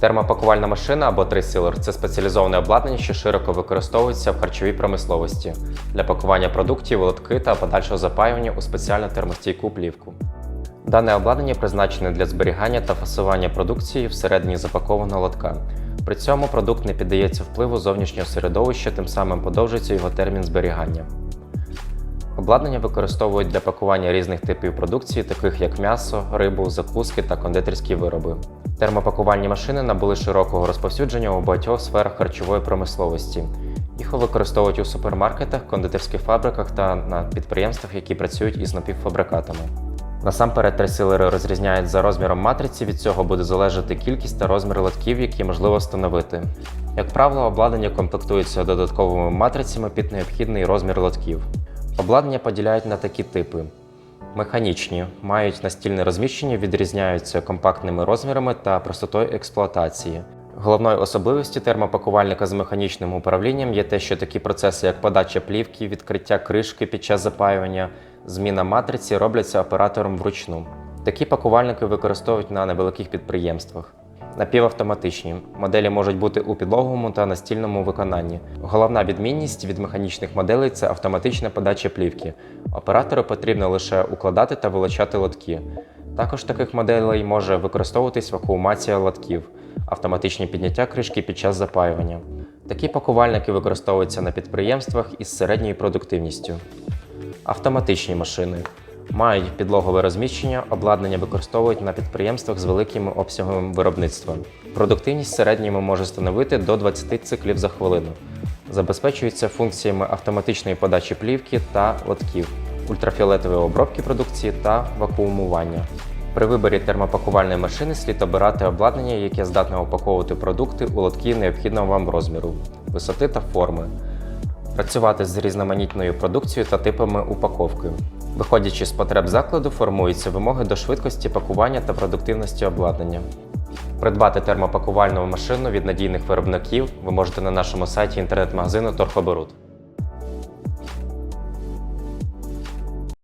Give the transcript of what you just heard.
Термопакувальна машина або трисілер це спеціалізоване обладнання, що широко використовується в харчовій промисловості для пакування продуктів, лотки та подальшого запаювання у спеціальну термостійку плівку. Дане обладнання призначене для зберігання та фасування продукції всередині запакованого лотка. При цьому продукт не піддається впливу зовнішнього середовища, тим самим подовжується його термін зберігання. Обладнання використовують для пакування різних типів продукції, таких як м'ясо, рибу, закуски та кондитерські вироби. Термопакувальні машини набули широкого розповсюдження у багатьох сферах харчової промисловості. Їх використовують у супермаркетах, кондитерських фабриках та на підприємствах, які працюють із напівфабрикатами. Насамперед, тресилери розрізняють за розміром матриці, від цього буде залежати кількість та розмір лотків, які можливо встановити. Як правило, обладнання комплектується додатковими матрицями під необхідний розмір лотків. Обладнання поділяють на такі типи: механічні, мають настільне розміщення, відрізняються компактними розмірами та простотою експлуатації. Головною особливістю термопакувальника з механічним управлінням є те, що такі процеси, як подача плівки, відкриття кришки під час запаювання, зміна матриці робляться оператором вручну. Такі пакувальники використовують на невеликих підприємствах. Напівавтоматичні моделі можуть бути у підлоговому та настільному виконанні. Головна відмінність від механічних моделей це автоматична подача плівки. Оператору потрібно лише укладати та вилучати лотки. Також таких моделей може використовуватись вакуумація лотків, автоматичне підняття кришки під час запаювання. Такі пакувальники використовуються на підприємствах із середньою продуктивністю. Автоматичні машини мають підлогове розміщення, обладнання використовують на підприємствах з великими обсягами виробництва. Продуктивність середньому може становити до 20 циклів за хвилину. Забезпечується функціями автоматичної подачі плівки та лотків, ультрафіолетової обробки продукції та вакуумування. При виборі термопакувальної машини слід обирати обладнання, яке здатне упаковувати продукти у лотки необхідного вам розміру, висоти та форми працювати з різноманітною продукцією та типами упаковки. Виходячи з потреб закладу, формуються вимоги до швидкості пакування та продуктивності обладнання. Придбати термопакувальну машину від надійних виробників ви можете на нашому сайті інтернет-магазину Торхоборот.